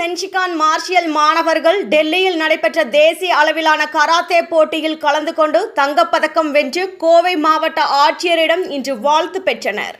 சென்சிகான் martial மாணவர்கள் டெல்லியில் நடைபெற்ற தேசிய அளவிலான கராத்தே போட்டியில் கலந்து கொண்டு தங்கப்பதக்கம் வென்று கோவை மாவட்ட ஆட்சியரிடம் இன்று வாழ்த்து பெற்றனர்.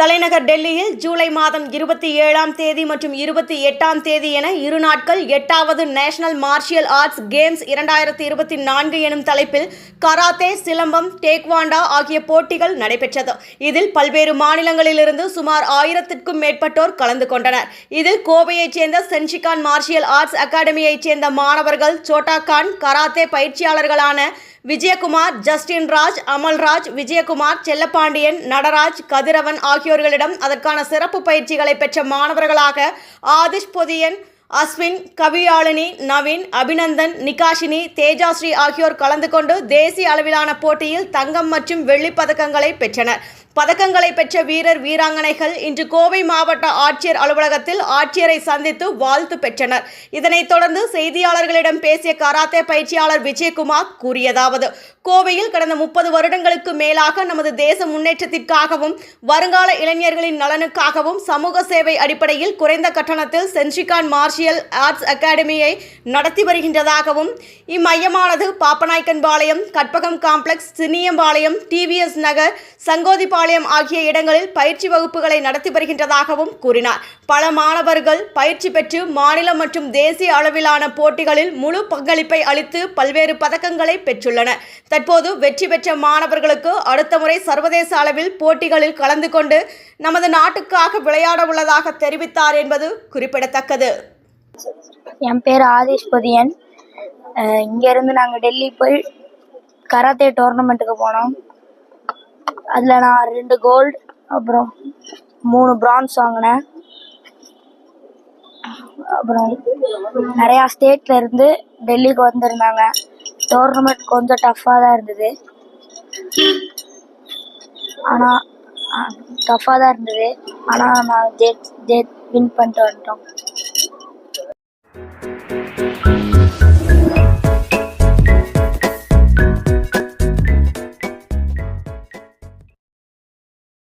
தலைநகர் டெல்லியில் ஜூலை மாதம் இருபத்தி ஏழாம் தேதி மற்றும் இருபத்தி எட்டாம் தேதி என இரு நாட்கள் எட்டாவது நேஷனல் மார்ஷியல் ஆர்ட்ஸ் கேம்ஸ் இரண்டாயிரத்தி இருபத்தி நான்கு எனும் தலைப்பில் கராத்தே சிலம்பம் டேக்வாண்டா ஆகிய போட்டிகள் நடைபெற்றது. இதில் பல்வேறு மாநிலங்களிலிருந்து சுமார் ஆயிரத்திற்கும் மேற்பட்டோர் கலந்து கொண்டனர். இதில் கோவையைச் சேர்ந்த சென்ஷிகான் மார்ஷியல் ஆர்ட்ஸ் அகாடமியைச் சேர்ந்த மாணவர்கள் சோட்டா கான் கராத்தே பயிற்சியாளர்களான விஜயகுமார் ஜஸ்டின் ராஜ் அமல்ராஜ் விஜயகுமார் செல்லப்பாண்டியன் நடராஜ் கதிரவன் ஆகியோர்களிடம் அதற்கான சிறப்பு பயிற்சிகளை பெற்ற மாணவர்களாக ஆதிஷ் பொதியன் அஸ்வின் கவியாளினி நவீன் அபிநந்தன் நிகாஷினி தேஜாஸ்ரீ ஆகியோர் கலந்து கொண்டு தேசிய அளவிலான போட்டியில் தங்கம் மற்றும் வெள்ளிப் பதக்கங்களை பெற்றனர். பதக்கங்களை பெற்ற வீரர் வீராங்கனைகள் இன்று கோவை மாவட்ட ஆட்சியர் அலுவலகத்தில் ஆட்சியரை சந்தித்து வாழ்த்து பெற்றனர். இதனைத் தொடர்ந்து செய்தியாளர்களிடம் பேசிய கராத்தே பயிற்சியாளர் விஜயகுமார் கூறியதாவது கோவையில் கடந்த முப்பது வருடங்களுக்கு மேலாக நமது தேச முன்னேற்றத்திற்காகவும் வருங்கால இளைஞர்களின் நலனுக்காகவும் சமூக சேவை அடிப்படையில் குறைந்த கட்டணத்தில் சென்ட்ரிகான் மார்ஷியல் ஆர்ட்ஸ் அகாடமியை நடத்தி வருகின்றதாகவும் இம்மையமானது பாப்பநாயக்கன்பாளையம் கற்பகம் காம்ப்ளெக்ஸ் சின்னியம்பாளையம் டிவிஎஸ் நகர் சங்கோதிபாளையம் ஆகிய இடங்களில் பயிற்சி வகுப்புகளை நடத்தி வருகின்றதாகவும் கூறினார். பல மாணவர்கள் பயிற்சி பெற்று மாநிலம் மற்றும் தேசிய அளவிலான போட்டிகளில் முழு பங்களிப்பை அளித்து பல்வேறு பதக்கங்களை பெற்றுள்ளனர். தற்போது வெற்றி பெற்ற மாணவர்களுக்கு அடுத்த முறை சர்வதேச அளவில் போட்டிகளில் கலந்து கொண்டு நமது நாட்டுக்காக விளையாட உள்ளதாக தெரிவித்தார் என்பது குறிப்பிடத்தக்கது. என் பேர் ஆதிஷ் பதியன். இங்கேருந்து நாங்கள் டெல்லி போய் கராத்தே டோர்னமெண்ட்டுக்கு போனோம். அதில் நான் ரெண்டு கோல்டு அப்புறம் மூணு பிரான்ஸ் வாங்கினேன். அப்புறம் நிறையா ஸ்டேட்லேருந்து டெல்லிக்கு வந்திருந்தாங்க. டோர்னமெண்ட் கொஞ்சம் டஃப்பாக தான் இருந்தது. ஆனால் டஃப்பாக தான் இருந்தது. ஆனால் நான் ஜெட் ஜெட் வின் பண்ணிட்டு வந்துட்டோம்.